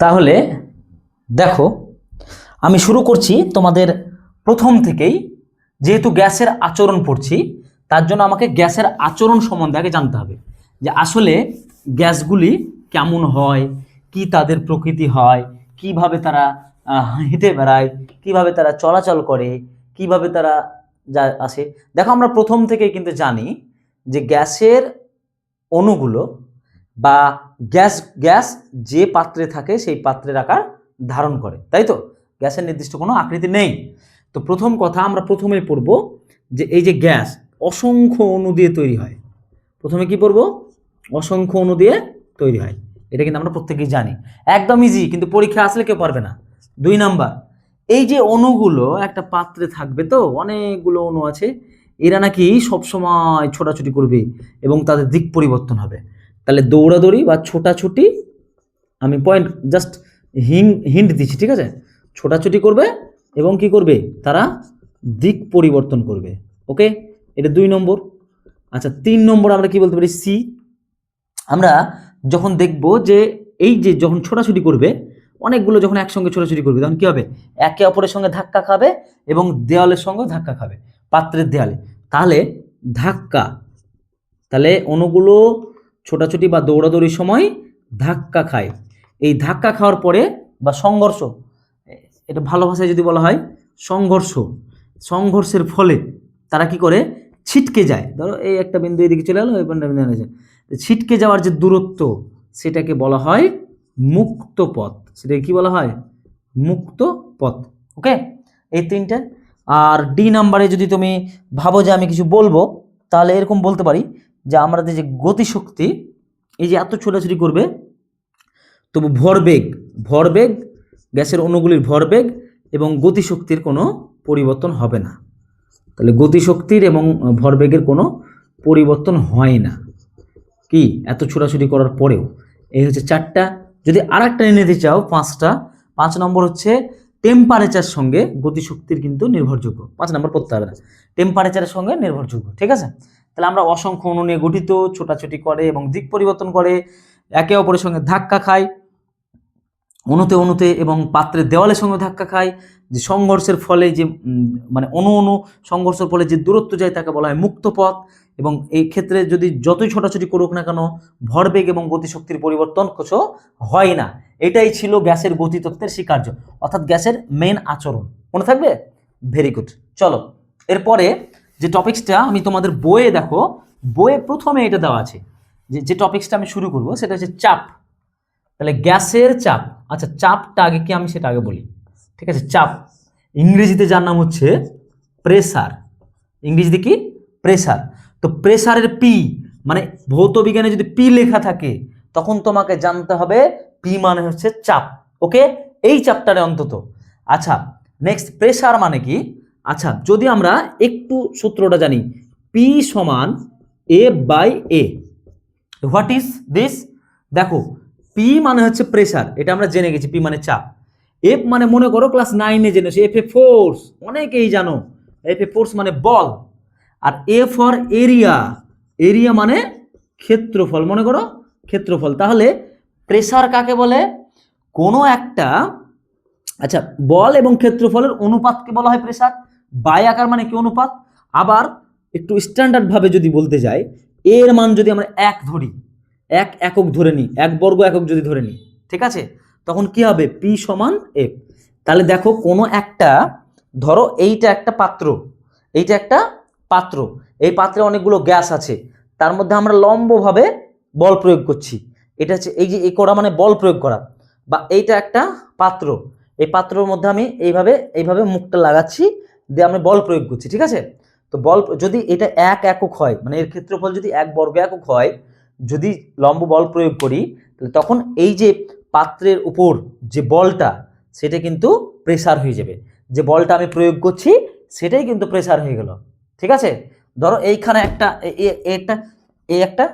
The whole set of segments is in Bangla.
তাহলে দেখো, আমি শুরু করছি তোমাদের প্রথম থেকেই, যেহেতু গ্যাসের আচরণ পড়ছি, তার জন্য আমাকে গ্যাসের আচরণ সম্বন্ধে আগে জানতে হবে যে আসলে গ্যাসগুলি কেমন হয়, কি তাদের প্রকৃতি হয়, কীভাবে তারা হেঁটে বেড়ায়, কীভাবে তারা চলাচল করে, কীভাবে তারা যা আসে। দেখো, আমরা প্রথম থেকেই কিন্তু জানি যে গ্যাসের অণুগুলো বা গ্যাস গ্যাস যে পাত্রে থাকে সেই পাত্রের আকার ধারণ করে, তাই তো? গ্যাসের নির্দিষ্ট কোনো আকৃতি নেই। তো প্রথম কথা আমরা প্রথমে পড়ব যে এই যে গ্যাস, অসংখ্য অণু দিয়ে তৈরি হয়। প্রথমে কি পড়ব? অসংখ্য অণু দিয়ে তৈরি হয়। এটা কিন্তু আমরা প্রত্যেকেই জানি। একদম ইজি কিন্তু পরীক্ষা আসলে কেউ পারবে না। দুই নাম্বার, এই যে অণুগুলো একটা পাত্রে থাকবে তো, অনেকগুলো অণু আছে, এরা নাকি সবসময় ছোটাছুটি করবে এবং তাদের দিক পরিবর্তন হবে। তাহলে দৌড়াদৌড়ি বা ছোটাছুটি, আমি পয়েন্ট জাস্ট হিং হিন্ট দিচ্ছি, ঠিক আছে? ছোটাছুটি করবে এবং কি করবে? তারা দিক পরিবর্তন করবে ওকে এটা দুই নম্বর। আচ্ছা তিন নম্বর আমরা কি বলতে পারি? সি আমরা যখন দেখব যে এই যে যখন ছোটাছুটি করবে, অনেকগুলো যখন একসঙ্গে ছোটাছুটি করবে, তখন কী হবে? একে অপরের সঙ্গে ধাক্কা খাবে এবং দেওয়ালের সঙ্গে ধাক্কা খাবে, পাত্রের দেয়ালে তাহলে ধাক্কা, তাহলে অণুগুলো ছোটাছুটি বা দৌড়াদৌড়ির সময় ধাক্কা খায়। এই ধাক্কা খাওয়ার পরে বা সংঘর্ষ, এটা ভালো ভাষায় যদি বলা হয়, সংঘর্ষ। সংঘর্ষের ফলে তারা কি করে? ছিটকে যায়। ধরো এই একটা বিন্দু এদিকে চলে গেলো এই বিন্দু। ছিটকে যাওয়ার যে দূরত্ব, সেটাকে বলা হয় মুক্ত পথ। সেটাকে কি বলা হয়? মুক্ত পথ। ওকে? এই তিনটে। আর ডি নাম্বারে যদি তুমি ভাবো যে আমি কিছু বলব, তাহলে এরকম বলতে পারি যে আমাদের যে গতিশক্তি, এই যে এত ছোটাছুটি করবে, তবু ভরবেগ ভরবেগ গ্যাসের অণুগুলির ভরবেগ এবং গতিশক্তির কোনো পরিবর্তন হবে না। তাহলে গতিশক্তির এবং ভরবেগের কোনো পরিবর্তন হয় না। কি? এত ছোটাছুটি করার পরেও। এই হচ্ছে চারটা। যদি আর একটা নিতে চাও, পাঁচটা। পাঁচ নম্বর হচ্ছে টেম্পারেচার সঙ্গে গতিশক্তির কিন্তু নির্ভরযোগ্য। পাঁচ নম্বর পড়তে হবে না। টেম্পারেচারের সঙ্গে নির্ভরযোগ্য। ঠিক আছে? তাহলে আমরা অসংখ্য অণু নিয়ে গঠিত, ছোটাছুটি করে এবং দিক পরিবর্তন করে একে অপরের সঙ্গে ধাক্কা খায় অণুতে অণুতে এবং পাত্রের দেওয়ালের সঙ্গে ধাক্কা খায় যে সংঘর্ষের ফলে যে মানে অণু অণু সংঘর্ষের ফলে যে দূরত্ব যায় তাকে বলা হয় মুক্ত পথ এবং এই ক্ষেত্রে যদি যতই ছোটাছুটি করুক না কেন, ভরবেগ এবং গতিশক্তির পরিবর্তন কিছু হয় না। এটাই ছিল গ্যাসের গতিতত্ত্বের স্বীকার্য। অর্থাৎ গ্যাসের মেন আচরণ। মনে থাকবে? ভেরি গুড চলো। এরপরে যে টপিক্সটা আমি তোমাদের বইয়ে দেখো, বইয়ে প্রথমে এটা দেওয়া আছে। যে যে টপিক্সটা আমি শুরু করব, সেটা হচ্ছে চাপ। তাহলে গ্যাসের চাপ। আচ্ছা চাপটা আগে কি আমি সেটা আগে বলি? ঠিক আছে, চাপ। ইংরেজিতে যার নাম হচ্ছে প্রেসার। ইংরেজিতে কি? প্রেসার। তো প্রেসারের পি মানে ভৌত বিজ্ঞানে যদি পি লেখা থাকে, তখন তোমাকে জানতে হবে, পি মানে হচ্ছে চাপ। ওকে? এই চাপটারে অন্তত। আচ্ছা নেক্সট প্রেসার মানে কি? আচ্ছা যদি আমরা একটু সূত্রটা জানি, পি সমান A by A. What is this? দেখো, পি মানে হচ্ছে প্রেসার, এটা আমরা জেনে গেছি, পি মানে চাপ। এফ মানে মনে করো ক্লাস নাইনে জেনেছো, এফ এ ফোর্স, অনেকেই জানো, এফ এ ফোর্স মানে বল। আর এ ফর এরিয়া এরিয়া মানে ক্ষেত্রফল, মনে করো ক্ষেত্রফল। তাহলে প্রেসার কাকে বলে? কোনো একটা আচ্ছা বল এবং ক্ষেত্রফলের অনুপাতকে বলা হয় প্রেসার। বাই আকার মানে কি অনুপাত? আবার একটু স্ট্যান্ডার্ডভাবে যদি বলতে যাই, এর মান যদি আমরা এক ধরি, এক একক ধরে নিই, এক বর্গ একক যদি ধরে নিই, ঠিক আছে? তখন কি হবে? পি সমান এফ তাহলে দেখো কোনো একটা, ধরো এইটা একটা পাত্র, এইটা একটা পাত্র, এই পাত্রে অনেকগুলো গ্যাস আছে, তার মধ্যে আমরা লম্বভাবে বল প্রয়োগ করছি। এটা হচ্ছে এই যে এ করা মানে বল প্রয়োগ করা, বা এইটা একটা পাত্র, এই পাত্রর মধ্যে আমি এইভাবে এইভাবে মুখটা লাগাচ্ছি দিয়ে আমরা বল প্রয়োগ করছি, ঠিক আছে? তো বল, যদি এটা এক একক হয় মানে এর ক্ষেত্রফল যদি এক বর্গ একক হয়, যদি লম্ব বল প্রয়োগ করি, তাহলে তখন এই যে পাত্রের উপর যে বলটা, সেটা কিন্তু প্রেসার হয়ে যাবে। যে বলটা আমি প্রয়োগ করছি, সেটাই কিন্তু প্রেসার হয়ে গেল, ঠিক আছে? ধরো এইখানে একটা এটা, এই একটা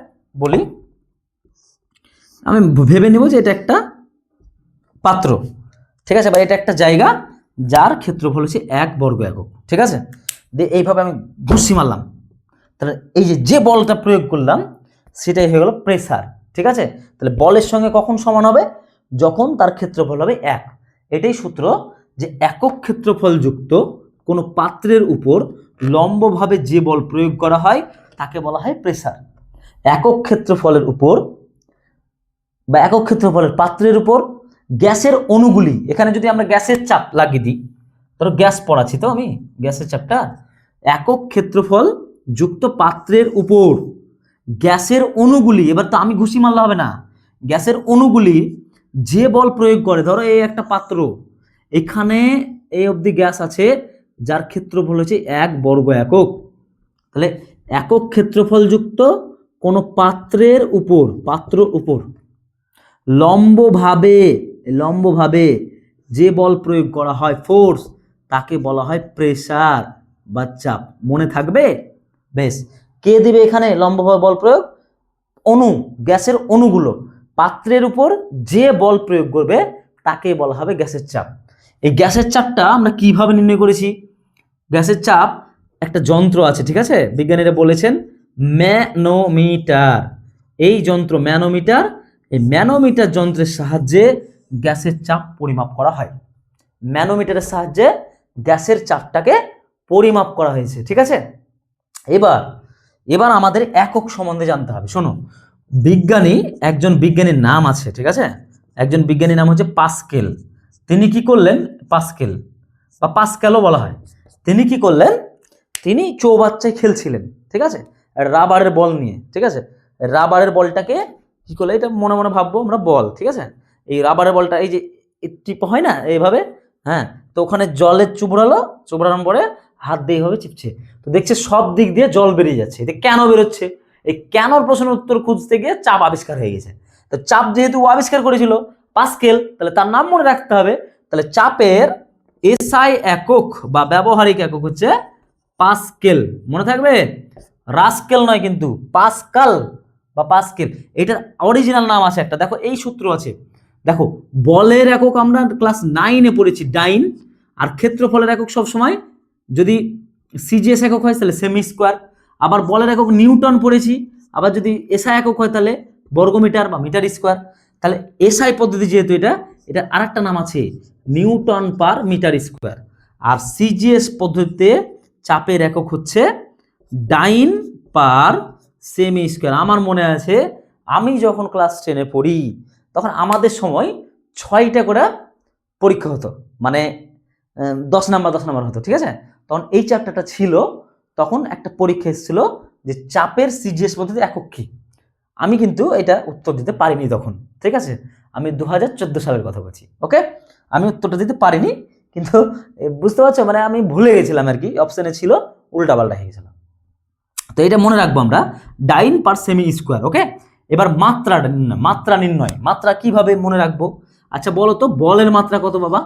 বলি, আমি ভেবে নেব যে এটা একটা পাত্র, ঠিক আছে? বা এটা একটা জায়গা যার ক্ষেত্রফল হচ্ছে এক বর্গ একক, ঠিক আছে? দিয়ে এইভাবে আমি ঘুষি মারলাম। তাহলে এই যে যে বলটা প্রয়োগ করলাম, সেটাই হয়ে গেল প্রেসার ঠিক আছে? তাহলে বলের সঙ্গে কখন সমান হবে? যখন তার ক্ষেত্রফল হবে এক। এটাই সূত্র যে একক ক্ষেত্রফল যুক্ত কোনো পাত্রের উপর লম্বভাবে যে বল প্রয়োগ করা হয়, তাকে বলা হয় প্রেসার একক ক্ষেত্রফলের উপর বা একক ক্ষেত্রফলের পাত্রের উপর গ্যাসের অণুগুলি, এখানে যদি আমরা গ্যাসের চাপ লাগিয়ে দিই, ধরো গ্যাস পড়াচ্ছি তো আমি, গ্যাসের চাপটা, একক ক্ষেত্রফল যুক্ত পাত্রের উপর, গ্যাসের অণুগুলি, এবার তো আমি ঘুষি মারলে হবে না, গ্যাসের অণুগুলি যে বল প্রয়োগ করে, ধরো এই একটা পাত্র, এখানে এই অবধি গ্যাস আছে, যার ক্ষেত্রফল হচ্ছে এক বর্গ একক, তাহলে একক ক্ষেত্রফলযুক্ত কোনো পাত্রের উপর, পাত্র উপর, লম্বভাবে লম্বভাবে যে বল প্রয়োগ করা হয় ফোর্স তাকে বলা হয় প্রেসার বা চাপ মনে থাকবে? বেশ। কে দিবে এখানে লম্বভাবে বল প্রয়োগ? অণু গ্যাসের অণুগুলো পাত্রের উপর যে বল প্রয়োগ করবে, তাকে বলা হবে গ্যাসের চাপ। এই গ্যাসের চাপটা আমরা কীভাবে নির্ণয় করেছি? গ্যাসের চাপ একটা যন্ত্র আছে, ঠিক আছে? বিজ্ঞানীরা বলেছেন ম্যানোমিটার। এই যন্ত্র ম্যানোমিটার, এই ম্যানোমিটার যন্ত্রের সাহায্যে গ্যাসের চাপ পরিমাপ করা হয়। ম্যানোমিটারের সাহায্যে গ্যাসের চাপটাকে পরিমাপ করা হয়েছে, ঠিক আছে? এবার এবার আমাদের একক সম্বন্ধে জানতে হবে। শোনো, বিজ্ঞানী, একজন বিজ্ঞানীর নাম আছে, ঠিক আছে? একজন বিজ্ঞানীর নাম হচ্ছে পাস্কেল। তিনি কি করলেন? পাস্কেল, বা পাস্কেলও বলা হয়। তিনি কি করলেন? তিনি চৌবাচ্চায় খেলছিলেন, ঠিক আছে? রাবারের বল নিয়ে, ঠিক আছে? রাবারের বলটাকে কি করলে, এটা মনে মনে ভাববো আমরা, বল, ঠিক আছে? এই রাবারের বলটা, এই যে টিপ হয় না এইভাবে? হ্যাঁ তো ওখানে জলের চুবড়ালো, চুবড়ানোর পরে হাত দিয়ে এইভাবে চিপছে। তো দেখছে সব দিক দিয়ে জল বেরিয়ে যাচ্ছে। এটা কেন বেরোচ্ছে? এই কেনর প্রশ্নের উত্তর খুঁজতে গিয়ে চাপ আবিষ্কার হয়ে গেছে। তো চাপ যেহেতু ও আবিষ্কার করেছিল, পাস্কেল, তাহলে তার নাম মনে রাখতে হবে। তাহলে চাপের এসআই একক বা ব্যবহারিক একক হচ্ছে পাস্কেল। মনে থাকবে? রাস্কেল নয় কিন্তু পাস্কাল বা পাস্কেল। এটার অরিজিনাল নাম আছে একটা। দেখো এই সূত্র আছে। দেখো, বলের একক আমরা ক্লাস নাইনে পড়েছি ডাইন আর ক্ষেত্রফলের একক সব সময় যদি সিজিএস একক হয় তাহলে সেমি স্কোয়ার আবার বলের একক নিউটন পড়েছি, আবার যদি এসআই একক হয় তাহলে বর্গমিটার বা মিটার স্কোয়ার তাহলে এসআই পদ্ধতি যেহেতু এটা এটা আরেকটা নাম আছে, নিউটন পার মিটার স্কোয়ার আর সিজিএস পদ্ধতিতে চাপের একক হচ্ছে ডাইন পার সেমি স্কোয়ার আমার মনে আছে, আমি যখন ক্লাস টেনে পড়ি তখন আমাদের সময় ছয়টা করে পরীক্ষা হতো। মানে দশ নাম্বার দশ নাম্বার হতো, ঠিক আছে? তখন এই চ্যাপ্টারটা ছিল, তখন একটা পরীক্ষা এসেছিল যে চাপের সিজিএস পদ্ধতি একক কী? আমি কিন্তু এটা উত্তর দিতে পারিনি তখন, ঠিক আছে? আমি দু হাজার চোদ্দ সালের কথা বলছি ওকে আমি উত্তরটা দিতে পারিনি, কিন্তু বুঝতে পারছ? মানে আমি ভুলে গেছিলাম আর কি অপশানে ছিল, উল্টাপাল্টা হয়ে গেছিলাম। তো এটা মনে রাখব আমরা, ডাইন পার সেমি স্কোয়ার ওকে এবার মাত্রা মাত্রা নির্ণয়। মাত্রা কীভাবে মনে রাখব? আচ্ছা বলো তো, বলের মাত্রা কত বাবা?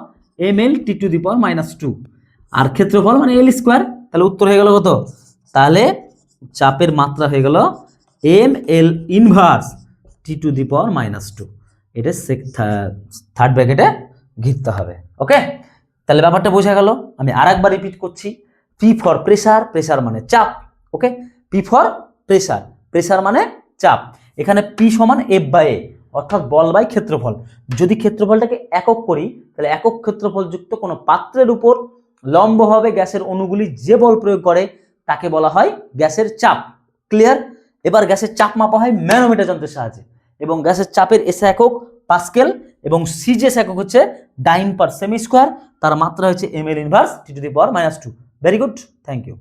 M L T to the power minus two আর ক্ষেত্রফল মানে এল স্কোয়ার তাহলে উত্তর হয়ে গেল কত? তাহলে চাপের মাত্রা হয়ে গেল M L inverse T to the power minus two এটা থার্ড ব্র্যাকেটে ঘিরতে হবে ওকে তাহলে ব্যাপারটা বোঝা গেল। আমি আর একবার রিপিট করছি। পি ফর প্রেসার প্রেসার মানে চাপ okay P for pressure pressure মানে চাপ। এখানে পি সমান এফ বাই এ অর্থাৎ বল বাই ক্ষেত্রফল। যদি ক্ষেত্রফলটাকে একক করি, তাহলে একক ক্ষেত্রফল যুক্ত কোনো পাত্রের উপর লম্বভাবে গ্যাসের অণুগুলি যে বল প্রয়োগ করে, তাকে বলা হয় গ্যাসের চাপ। ক্লিয়ার এবার গ্যাসের চাপ মাপা হয় ম্যানোমিটার যন্ত্রের সাহায্যে। এবং গ্যাসের চাপের এসে একক পাস্কেল, এবং সিজেস একক হচ্ছে ডাইন পার সেমি স্কোয়ার, তার মাত্রা হচ্ছে M L inverse T to the power minus two very good thank you